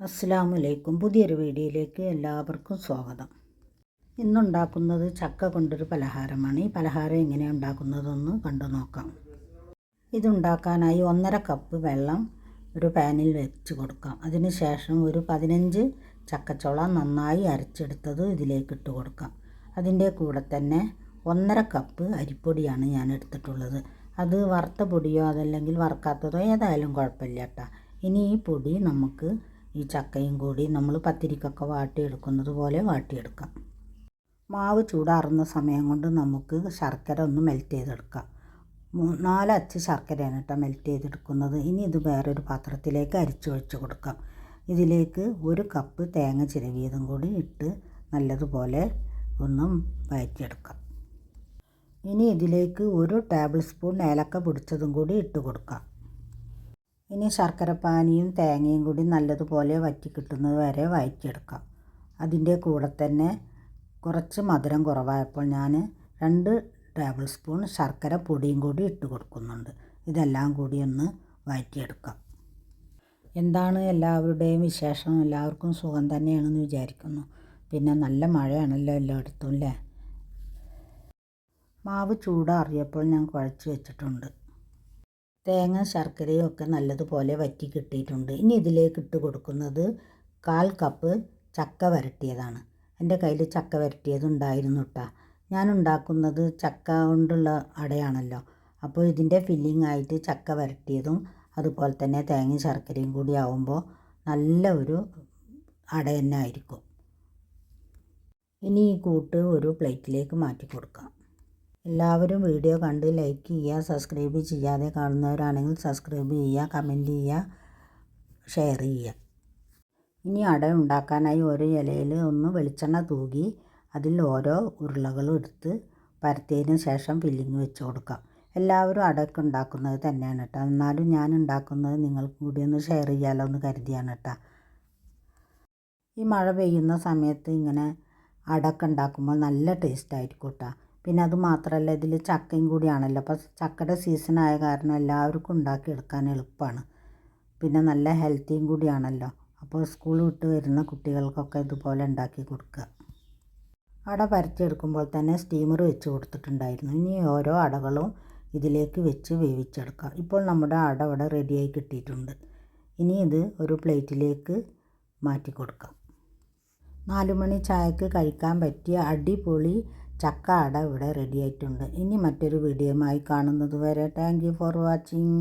അസ്സാമലൈക്കും പുതിയൊരു വീഡിയോയിലേക്ക് എല്ലാവർക്കും സ്വാഗതം. ഇന്നുണ്ടാക്കുന്നത് ചക്ക കൊണ്ടൊരു പലഹാരമാണ്. ഈ പലഹാരം എങ്ങനെയാണ് ഉണ്ടാക്കുന്നതെന്ന് കണ്ടു നോക്കാം. ഇതുണ്ടാക്കാനായി ഒന്നര കപ്പ് വെള്ളം ഒരു പാനിൽ വെച്ച് കൊടുക്കാം. അതിന് ശേഷം ഒരു പതിനഞ്ച് ചക്കച്ചുള നന്നായി അരച്ചെടുത്തത് ഇതിലേക്ക് ഇട്ട് കൊടുക്കാം. അതിന്റെ കൂടെ തന്നെ ഒന്നര കപ്പ് അരിപ്പൊടിയാണ് ഞാൻ എടുത്തിട്ടുള്ളത്. അത് വറുത്ത പൊടിയോ അതല്ലെങ്കിൽ വറുക്കാത്തതോ ഏതായാലും കുഴപ്പമില്ല കേട്ടോ. ഇനി ഈ പൊടി നമുക്ക് ഈ ചക്കയും കൂടി നമ്മൾ പത്തിരിക്കൊക്കെ വാട്ടിയെടുക്കുന്നത് പോലെ വാട്ടിയെടുക്കാം. മാവ് ചൂടാറുന്ന സമയം കൊണ്ട് നമുക്ക് ശർക്കര ഒന്ന് മെൽറ്റ് ചെയ്തെടുക്കാം. നാലച്ച് ശർക്കരയാണ് കേട്ടോ മെൽറ്റ് ചെയ്തെടുക്കുന്നത്. ഇനി ഇത് വേറൊരു പാത്രത്തിലേക്ക് അരിച്ചു വെച്ച് കൊടുക്കാം. ഇതിലേക്ക് ഒരു കപ്പ് തേങ്ങ ചിരവിയതും കൂടി ഇട്ട് നല്ലതുപോലെ ഒന്ന് വഴറ്റിയെടുക്കാം ഇനി ഇതിലേക്ക് ഒരു ടേബിൾ സ്പൂൺ ഏലക്ക പൊടിച്ചതും കൂടി ഇട്ട് കൊടുക്കാം. ഇനി ശർക്കരപ്പാനിയും തേങ്ങയും കൂടി നല്ലതുപോലെ വറ്റി കിട്ടുന്നത് വരെ വഴറ്റിയെടുക്കാം. അതിന്റെ കൂടെ തന്നെ കുറച്ച് മധുരം കുറവായപ്പോൾ ഞാൻ രണ്ട് ടേബിൾ സ്പൂൺ ശർക്കര പൊടിയും കൂടി ഇട്ട് കൊടുക്കുന്നുണ്ട്. ഇതെല്ലാം കൂടി ഒന്ന് വഴറ്റിയെടുക്കാം. എന്താണ് എല്ലാവരുടെയും വിശേഷം? എല്ലാവർക്കും സുഖം തന്നെയാണെന്ന് വിചാരിക്കുന്നു. പിന്നെ നല്ല മഴയാണല്ലോ എല്ലായിടത്തും അല്ലേ? മാവ് ചൂടാറിയപ്പോൾ ഞാൻ കുഴച്ച് വെച്ചിട്ടുണ്ട്. തേങ്ങ ശർക്കരയും ഒക്കെ നല്ലതുപോലെ വറ്റി കിട്ടിയിട്ടുണ്ട്. ഇനി ഇതിലേക്ക് ഇട്ട് കൊടുക്കുന്നത് കാൽ കപ്പ് ചക്ക വരട്ടിയതാണ്. എന്റെ കയ്യിൽ ചക്ക വരട്ടിയത് ഉണ്ടായിരുന്നു കേട്ടോ ഞാൻ ഉണ്ടാക്കുന്നത് ചക്ക കൊണ്ടുള്ള അടയാണല്ലോ. അപ്പോൾ ഇതിന്റെ ഫില്ലിംഗ് ആയിട്ട് ചക്ക വരട്ടിയതും അതുപോലെ തന്നെ തേങ്ങയും ശർക്കരയും കൂടി ആവുമ്പോൾ നല്ല ഒരു അട തന്നെ ആയിരിക്കും. ഇനി ഈ കൂട്ട് ഒരു പ്ലേറ്റിലേക്ക് മാറ്റി കൊടുക്കാം. എല്ലാവരും വീഡിയോ കണ്ട് ലൈക്ക് ചെയ്യുക സബ്സ്ക്രൈബ് ചെയ്യാതെ കാണുന്നവരാണെങ്കിൽ സബ്സ്ക്രൈബ് ചെയ്യുക കമന്റ് ചെയ്യുക ഷെയർ ചെയ്യുക. ഇനി അട ഉണ്ടാക്കാനായി ഒരു ഇലയിൽ ഒന്ന് വെളിച്ചെണ്ണ തൂകി അതിൽ ഓരോ ഉരുളകളും എടുത്ത് പരത്തിയതിന് ശേഷം ഫില്ലിങ് വെച്ച് കൊടുക്കാം. എല്ലാവരും അടയൊക്കെ ഉണ്ടാക്കുന്നത് തന്നെയാണ് കേട്ടോ. എന്നാലും ഞാൻ ഉണ്ടാക്കുന്നത് നിങ്ങൾക്ക് കൂടി ഒന്ന് ഷെയർ ചെയ്യാമല്ലോ എന്ന് കരുതിയാണ് കേട്ടോ. ഈ മഴ പെയ്യുന്ന സമയത്ത് ഇങ്ങനെ അടക്ക ഉണ്ടാക്കുമ്പോൾ നല്ല ടേസ്റ്റ് ആയിരിക്കും കേട്ടോ. പിന്നെ അത് മാത്രമല്ല ഇതിൽ ചക്കയും കൂടിയാണല്ലോ. അപ്പോൾ ചക്കയുടെ സീസൺ ആയ കാരണം എല്ലാവർക്കും ഉണ്ടാക്കി എടുക്കാൻ എളുപ്പമാണ് പിന്നെ നല്ല ഹെൽത്തിയും കൂടിയാണല്ലോ. അപ്പോൾ സ്കൂൾ വിട്ട് വരുന്ന കുട്ടികൾക്കൊക്കെ ഇതുപോലെ ഉണ്ടാക്കി കൊടുക്കുക അട പരത്തിയെടുക്കുമ്പോൾ തന്നെ സ്റ്റീമർ വെച്ച് കൊടുത്തിട്ടുണ്ടായിരുന്നു. ഇനി ഓരോ അടകളും ഇതിലേക്ക് വെച്ച് വേവിച്ചെടുക്കുക ഇപ്പോൾ നമ്മുടെ അട ഇവിടെ റെഡിയായി കിട്ടിയിട്ടുണ്ട്. ഇനി ഇത് ഒരു പ്ലേറ്റിലേക്ക് മാറ്റി കൊടുക്കാം. നാലുമണി ചായക്ക് കഴിക്കാൻ പറ്റിയ അടിപൊളി ചക്ക അട ഇവിടെ റെഡി ആയിട്ടുണ്ട്. ഇനി മറ്റൊരു വീഡിയോയുമായി കാണുന്നത് വരെ താങ്ക് ഫോർ വാച്ചിങ്